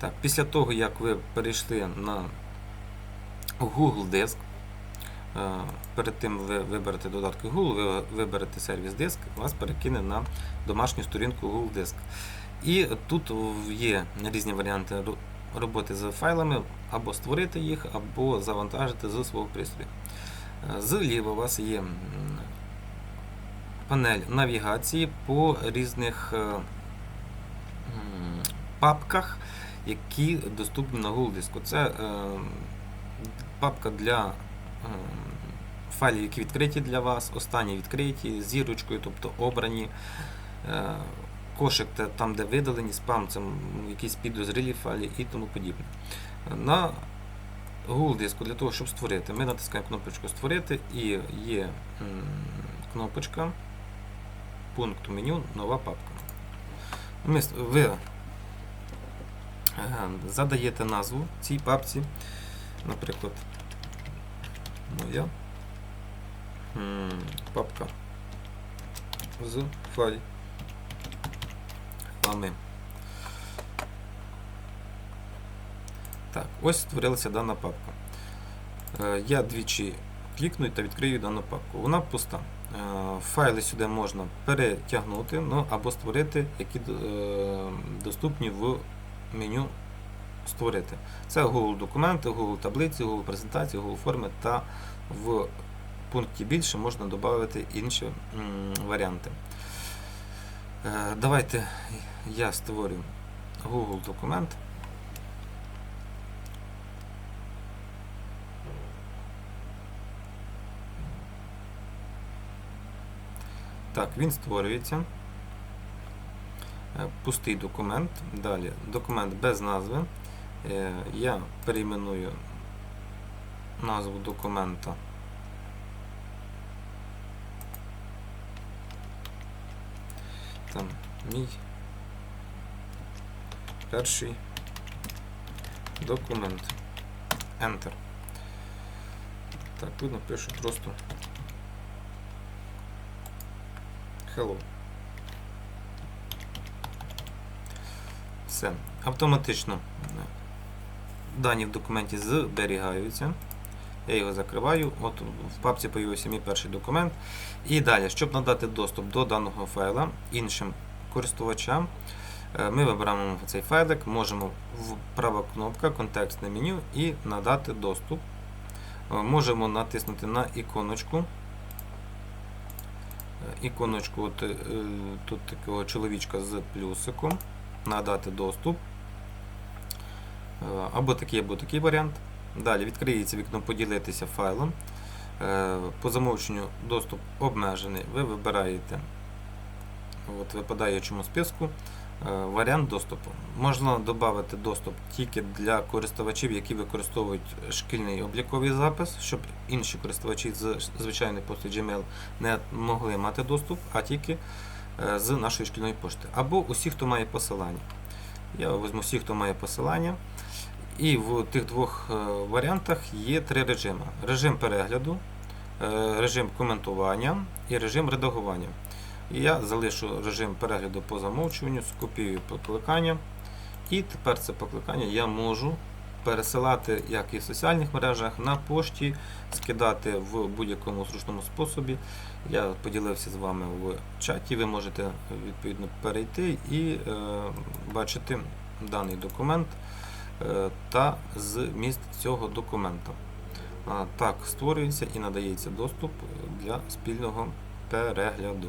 Так, після того, як ви перейшли на Google Диск, е, перед тим ви виберете додатки Google, ви виберете сервіс диск, вас перекине на домашню сторінку Google Диск. І тут є різні варіанти роботи з файлами, або створити їх, або завантажити з свого пристрою. Е, Зліва у вас є панель навігації по різних е, папках, які доступні на Google диску. Це е, папка для е, файлів, які відкриті для вас, останні відкриті, зірочкою, тобто обрані. Е, Кошик там, де видалені, спам, це якісь підозрілі файлі і тому подібне. На Google диску для того, щоб створити, ми натискаємо кнопочку Створити і є кнопочка пункту меню Нова папка. Ми, ви задаєте назву цій папці, наприклад, моя папка з файлами. Так, ось створилася дана папка. Е, Я двічі клікну та відкрию дану папку. Вона пуста. Е, Файли сюди можна перетягнути ну, або створити, які е, доступні в меню створити. Це Google документи, Google таблиці, Google презентації, Google форми та в пункті більше можна додати інші варіанти. Е, Давайте я створю Google документ. Так, він створюється. Е, Пустий документ. Далі документ без назви. Е, Я перейменую назву документа. Там мій перший документ. Enter. Так, тут напишу просто Hello. Все. Автоматично дані в документі зберігаються. Я його закриваю. От в папці з'явився мій перший документ. І далі, щоб надати доступ до даного файла іншим користувачам, е, ми вибираємо цей файлик, можемо в права кнопка, контекстне меню і надати доступ. Е, Можемо натиснути на іконочку. Е, Іконочку от, тут такого чоловічка з плюсиком. Надати доступ. Е, Або такий, або такий варіант. Далі відкриється вікно поділитися файлом. Е, По замовченню доступ обмежений. Ви вибираєте от, випадаючому списку е, варіант доступу. Можна додати доступ тільки для користувачів, які використовують шкільний обліковий запис, щоб інші користувачі з звичайної пошти Gmail не могли мати доступ, а тільки з нашої шкільної пошти. Або усі, хто має посилання. Я візьму всі, хто має посилання. І в тих двох е, варіантах є три режими: режим перегляду, е, режим коментування і режим редагування. Я залишу режим перегляду по замовчуванню, скопіюю покликання. І тепер це покликання я можу пересилати як і в соціальних мережах, на пошті, скидати в будь-якому зручному способі. Я поділився з вами в чаті, ви можете відповідно перейти і е, бачити даний документ е, та зміст цього документа. А, Так створюється і надається доступ для спільного перегляду.